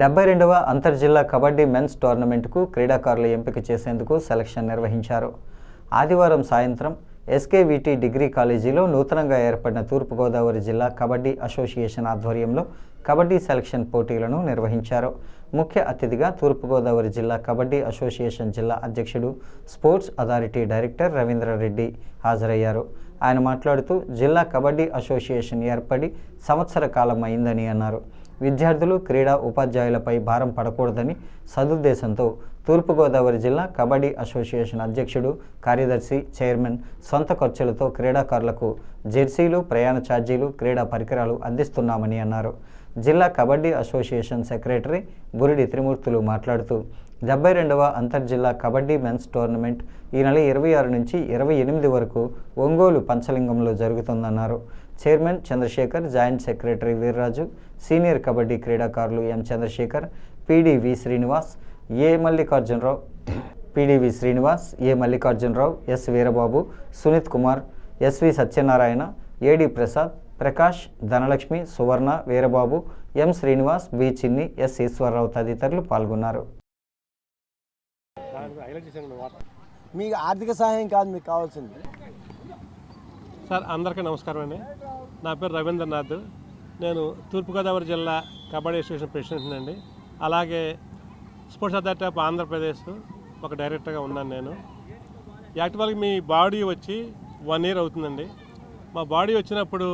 డెబ్బై రెండవ అంతర్జిల్లా కబడ్డీ మెన్స్ టోర్నమెంట్కు క్రీడాకారులు ఎంపిక చేసేందుకు సెలక్షన్ నిర్వహించారు. ఆదివారం సాయంత్రం ఎస్కేవిటి డిగ్రీ కాలేజీలో నూతనంగా ఏర్పడిన తూర్పుగోదావరి జిల్లా కబడ్డీ అసోసియేషన్ ఆధ్వర్యంలో కబడ్డీ సెలక్షన్ పోటీలను నిర్వహించారు. ముఖ్య అతిథిగా తూర్పుగోదావరి జిల్లా కబడ్డీ అసోసియేషన్ జిల్లా అధ్యక్షుడు స్పోర్ట్స్ అథారిటీ డైరెక్టర్ రవీంద్రారెడ్డి హాజరయ్యారు. ఆయన మాట్లాడుతూ జిల్లా కబడ్డీ అసోసియేషన్ ఏర్పడి సంవత్సర కాలం అయిందని అన్నారు. విద్యార్థులు క్రీడా ఉపాధ్యాయులపై భారం పడకూడదని సదుద్దేశంతో తూర్పుగోదావరి జిల్లా కబడ్డీ అసోసియేషన్ అధ్యక్షుడు కార్యదర్శి చైర్మన్ సొంత ఖర్చులతో క్రీడాకారులకు జెర్సీలు ప్రయాణ ఛార్జీలు క్రీడా పరికరాలు అందిస్తున్నామని అన్నారు. జిల్లా కబడ్డీ అసోసియేషన్ సెక్రటరీ బురిడి త్రిమూర్తులు మాట్లాడుతూ డెబ్బై రెండవ అంతర్జిల్లా కబడ్డీ మెన్స్ టోర్నమెంట్ ఈ నెల ఇరవై ఆరు నుంచి ఇరవై ఎనిమిది వరకు ఒంగోలు పంచలింగంలో జరుగుతుందన్నారు. Chairman Chandrasekhar joint secretary Veerraju senior kabaddi క్రీడాకారులు M Chandrasekhar PDV Srinivas A Mallikarjunarao PDV Srinivas A Mallikarjunarao S Veerababu Suneeth Kumar SV Satyanarayana AD Prasad Prakash Dhanalakshmi Suvarna Veerababu M Srinivas B Chinni S Eswararao తదితరులు పాల్గొన్నారు. మీకు ఆర్థిక సహాయం కాదు మీకు కావాల్సింది. Sir అందరికీ నమస్కారం అండి. నా పేరు రవీంద్రనాథ్ నేను తూర్పుగోదావరి జిల్లా కబడ్డీ అసోసియేషన్ ప్రెసిడెంట్ అండి. అలాగే స్పోర్ట్స్ అథారిటీ ఆఫ్ ఆంధ్రప్రదేశ్ ఒక డైరెక్టర్గా ఉన్నాను నేను. యాక్చువల్గా మీ బాడీ వచ్చి వన్ ఇయర్ అవుతుందండి. మా బాడీ వచ్చినప్పుడు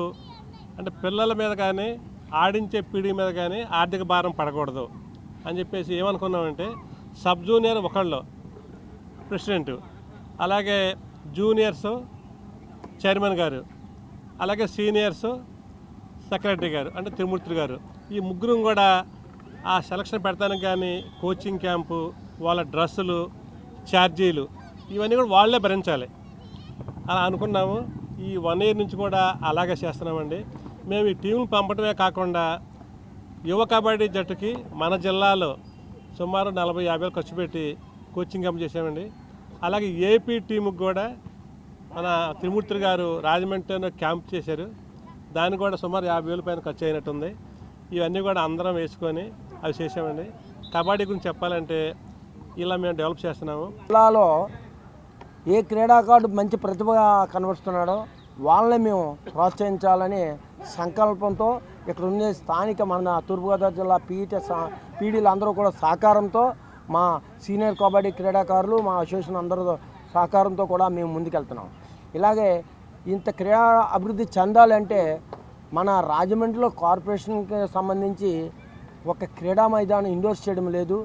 అంటే పిల్లల మీద కానీ ఆడించే పీడి మీద కానీ ఆర్థిక భారం పడకూడదు అని చెప్పేసి ఏమనుకున్నామంటే సబ్ జూనియర్ ఒకళ్ళు ప్రెసిడెంట్. అలాగే జూనియర్స్ చైర్మన్ గారు. అలాగే సీనియర్స్ సెక్రటరీ గారు అంటే త్రిమూర్తి గారు. ఈ ముగ్గురు కూడా ఆ సెలక్షన్ పెడతానికి కానీ కోచింగ్ క్యాంపు వాళ్ళ డ్రెస్సులు ఛార్జీలు ఇవన్నీ కూడా వాళ్ళే భరించాలి. అలా అనుకున్నాము. ఈ వన్ ఇయర్ నుంచి కూడా అలాగే చేస్తున్నామండి. మేము ఈ టీంలు పంపడమే కాకుండా యువ కబడ్డీ జట్టుకి మన జిల్లాలో సుమారు నలభై యాభై వేలు ఖర్చు పెట్టి కోచింగ్ క్యాంప్ చేసామండి అలాగే ఏపీ టీముకి కూడా మన త్రిమూర్తి గారు రాజమండ్రిలో క్యాంప్ చేశారు. దానికి కూడా సుమారు యాభై వేల పైన ఖర్చు అయినట్టుంది. ఇవన్నీ కూడా అందరం వేసుకొని అవి చేసామండి కబడ్డీ గురించి చెప్పాలంటే ఇలా మేము డెవలప్ చేస్తున్నాము. జిల్లాలో ఏ క్రీడాకారుడు మంచి ప్రతిభ కనబరుస్తున్నాడో వాళ్ళని మేము ప్రోత్సహించాలని సంకల్పంతో ఇక్కడ ఉండే స్థానిక మన తూర్పుగోదావరి జిల్లా పీటీ పీడీలు అందరూ కూడా సహకారంతో మా సీనియర్ కబడ్డీ క్రీడాకారులు మా అసోసియేషన్ అందరూ సహకారంతో కూడా మేము ముందుకెళ్తున్నాం. ఇలాగే ఇంత క్రీడా అభివృద్ధి చెందాలంటే మన రాజమండ్రిలో కార్పొరేషన్కి సంబంధించి ఒక క్రీడా మైదానం ఇండోర్ స్టేడియం లేదు.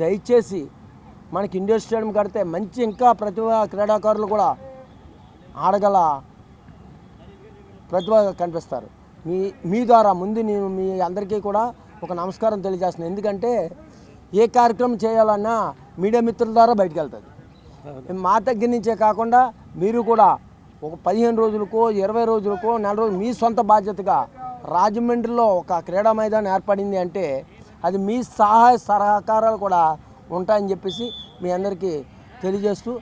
దయచేసి మనకి ఇండోర్ స్టేడియం కడితే మంచి ఇంకా ప్రతిభ క్రీడాకారులు కూడా ఆడగల ప్రతిభ కనిపిస్తారు. మీ మీ ద్వారా ముందు నేను మీ అందరికీ కూడా ఒక నమస్కారం తెలియజేస్తున్నాను. ఎందుకంటే ఏ కార్యక్రమం చేయాలన్నా మీడియా మిత్రుల ద్వారా బయటకు వెళ్తుంది. మా దగ్గర నుంచే కాకుండా మీరు కూడా ఒక పదిహేను రోజులకో ఇరవై రోజులకో నెల రోజులు మీ సొంత బాధ్యతగా రాజమండ్రిలో ఒక క్రీడా మైదానం ఏర్పడింది అంటే అది మీ సహాయ సహకారాలు కూడా ఉంటాయని చెప్పేసి మీ అందరికీ తెలియజేస్తూ